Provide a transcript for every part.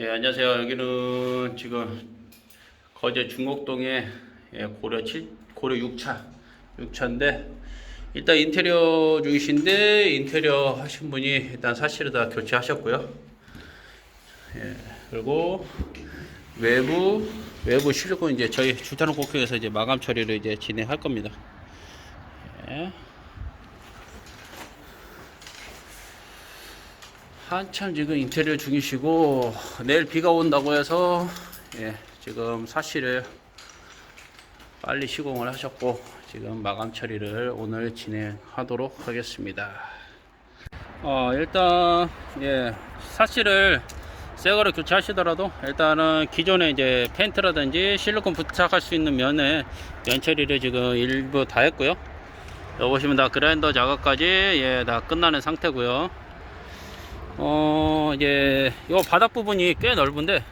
예, 안녕하세요. 여기는 지금 거제 중곡동에 예, 고려 7, 고려 6차, 6차인데 일단 인테리어 중이신데 인테리어 하신 분이 일단 사실을 다 교체하셨고요. 예, 그리고 외부 외부 실리콘 이제 저희 주차는 곡격에서 이제 마감 처리를 이제 진행할 겁니다. 예. 한참 지금 인테리어 중이시고 내일 비가 온다고 해서 예, 지금 사실을 빨리 시공을 하셨고 지금 마감 처리를 오늘 진행하도록 하겠습니다. 어 일단 예 사실을 새 거를 교체하시더라도 일단은 기존에 이제 펜트라든지 실리콘 부착할 수 있는 면에 면 처리를 지금 일부 다 했고요. 여기 보시면 다 그라인더 작업까지 예 다 끝나는 상태고요. 어 이제 요 바닥 부분이 꽤 넓은데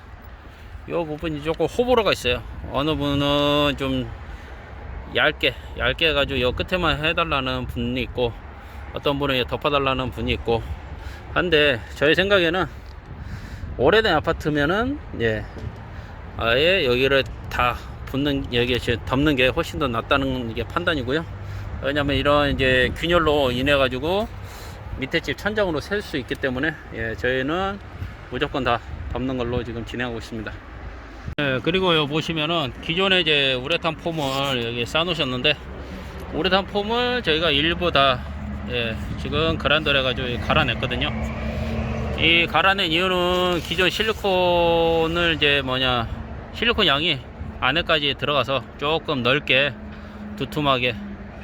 요 부분이 조금 호불호가 있어요. 어느 분은 좀 얇게 얇게 해가지고 요 끝에만 해달라는 분이 있고 어떤 분은 덮어달라는 분이 있고 한데 저희 생각에는 오래된 아파트면은 예 아예 여기를 다 붙는 여기 덮는 게 훨씬 더 낫다는 게 판단이고요. 왜냐면 이런 이제 균열로 인해 가지고 밑에 집 천장으로 셀 수 있기 때문에 예, 저희는 무조건 다 덮는 걸로 지금 진행하고 있습니다. 예, 그리고 여기 보시면은 기존에 이제 우레탄 폼을 여기 쌓아 놓으셨는데 우레탄 폼을 저희가 일부 다 예, 지금 그란더를 해가지고 갈아냈거든요. 이 갈아낸 이유는 기존 실리콘을 이제 뭐냐 실리콘 양이 안에까지 들어가서 조금 넓게 두툼하게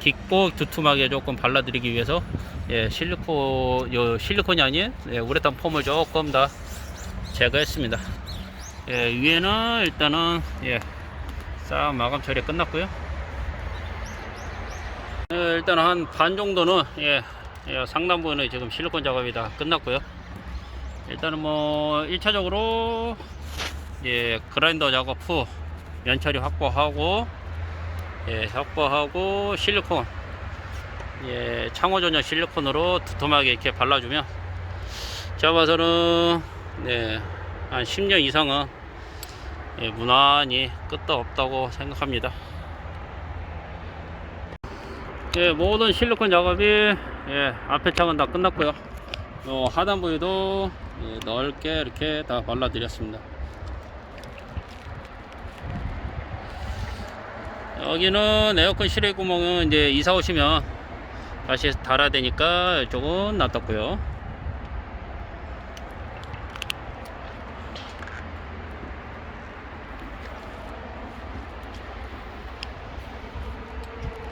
깊고 두툼하게 조금 발라드리기 위해서 예, 실리콘 요 실리콘이 아닌 예, 우레탄 폼을 조금 더 제거했습니다. 예, 위에는 일단은 예, 싹 마감 처리 끝났고요. 예, 일단 한 반 정도는 예, 예, 상단부는 지금 실리콘 작업이 다 끝났고요. 일단은 뭐 1차적으로 예, 그라인더 작업 후 면처리 확보하고 예, 확보하고 실리콘 예, 창호 전용 실리콘으로 두툼하게 이렇게 발라주면 제가 봐서는 네, 한 10년 이상은 예, 무난히 끝도 없다고 생각합니다. 예, 모든 실리콘 작업이 예, 앞에 창은 다 끝났고요. 요 하단 부위도 예, 넓게 이렇게 다 발라 드렸습니다. 여기는 에어컨 실외 구멍은 이제 이사 오시면 다시 달아야 되니까 이쪽은 놔뒀고요.